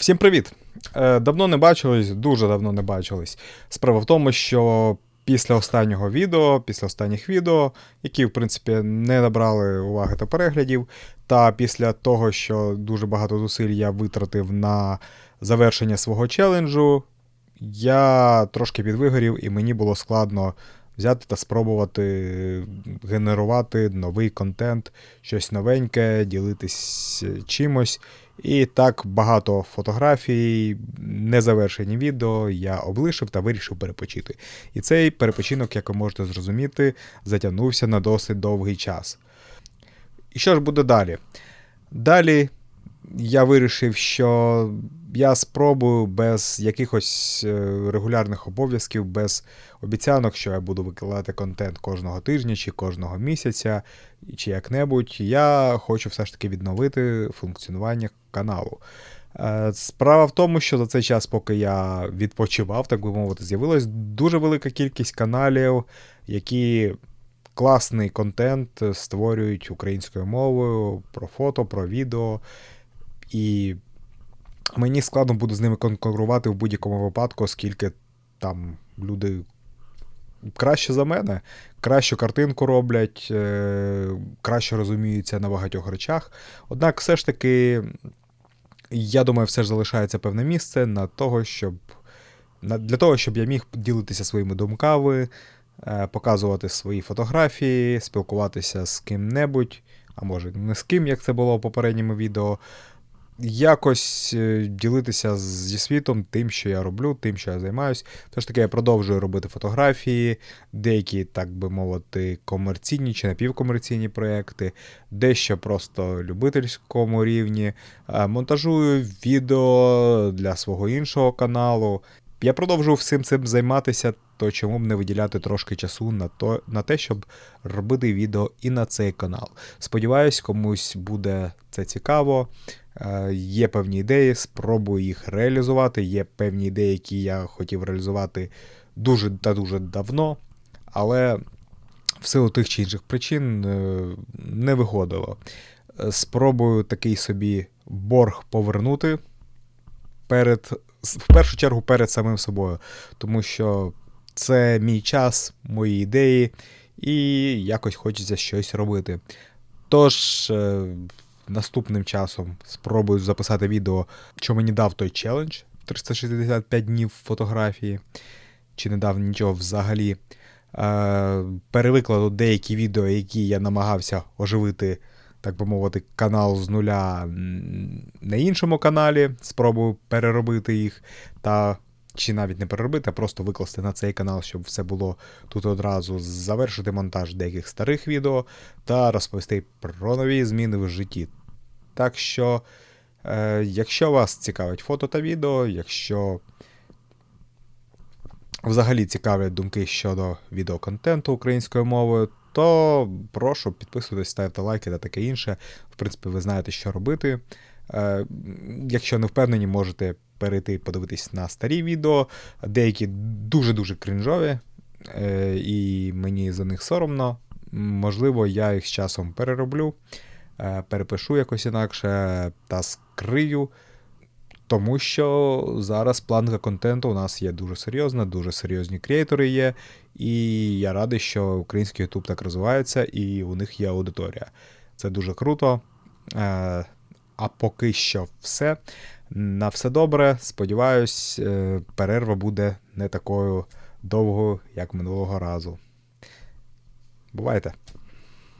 Всім привіт! Е, Давно не бачились, дуже давно не бачились. Справа в тому, що після останнього відео, після останніх відео, які, в принципі, не набрали уваги та переглядів, та після того, що дуже багато зусиль я витратив на завершення свого челенджу, я трошки підвигорів, і мені було складно взяти та спробувати генерувати новий контент, щось новеньке, ділитись чимось. І так багато фотографій, незавершені відео я облишив та вирішив перепочити. І цей перепочинок, як ви можете зрозуміти, затягнувся на досить довгий час. І що ж буде далі? Далі я вирішив, що я спробую без якихось е, регулярних обов'язків, без обіцянок, що я буду викладати контент кожного тижня чи кожного місяця, чи як-небудь. Я хочу все ж таки відновити функціонування каналу. Е, Справа в тому, що за цей час, поки я відпочивав, так би мовити, з'явилась дуже велика кількість каналів, які класний контент створюють українською мовою про фото, про відео. І мені складно буде з ними конкурувати в будь-якому випадку, оскільки там люди краще за мене, кращу картинку роблять, е, краще розуміються на багатьох речах. Однак, все ж таки, я думаю, все ж залишається певне місце на того, щоб. Для того, щоб я міг ділитися своїми думками, е, показувати свої фотографії, спілкуватися з ким-небудь, а може не з ким, як це було в попередньому відео. Якось е, ділитися зі світом тим, що я роблю, тим, що я займаюсь. Все ж таки, я продовжую робити фотографії, деякі, так би мовити, комерційні чи напівкомерційні проекти, дещо просто любительському рівні. Е, Монтажую відео для свого іншого каналу. Я продовжую всім цим займатися, то чому б не виділяти трошки часу на, то, на те, щоб робити відео і на цей канал. Сподіваюсь, комусь буде це цікаво. Е, Є певні ідеї, спробую їх реалізувати. Є певні ідеї, які я хотів реалізувати дуже та дуже давно, але в силу тих чи інших причин е, не виходило. Е, Спробую такий собі борг повернути перед, в першу чергу перед самим собою, тому що це мій час, мої ідеї, і якось хочеться щось робити. Тож, наступним часом спробую записати відео, що мені дав той челендж 365 днів фотографії, чи не дав нічого взагалі. Е, перевикладу деякі відео, які я намагався оживити, так би мовити, канал з нуля на іншому каналі. Спробую переробити їх та. Чи навіть не переробити, а просто викласти на цей канал, щоб все було тут одразу, завершити монтаж деяких старих відео та розповісти про нові зміни в житті. Так що, е, якщо вас цікавить фото та відео, якщо взагалі цікавлять думки щодо відеоконтенту українською мовою, то прошу підписуйтесь, ставте лайки та таке інше. В принципі, ви знаєте, що робити. Е, Якщо не впевнені, можете перейти і подивитись на старі відео. Деякі дуже-дуже крінжові, е, і мені за них соромно. Можливо, я їх з часом перероблю, перепишу якось інакше та скрию. Тому що зараз планка контенту у нас є дуже серйозна, дуже серйозні креатори є. І я радий, що український YouTube так розвивається, і у них є аудиторія. Це дуже круто. Е, А поки що все. На все добре. Сподіваюсь, е, перерва буде не такою довгою, як минулого разу. Бувайте!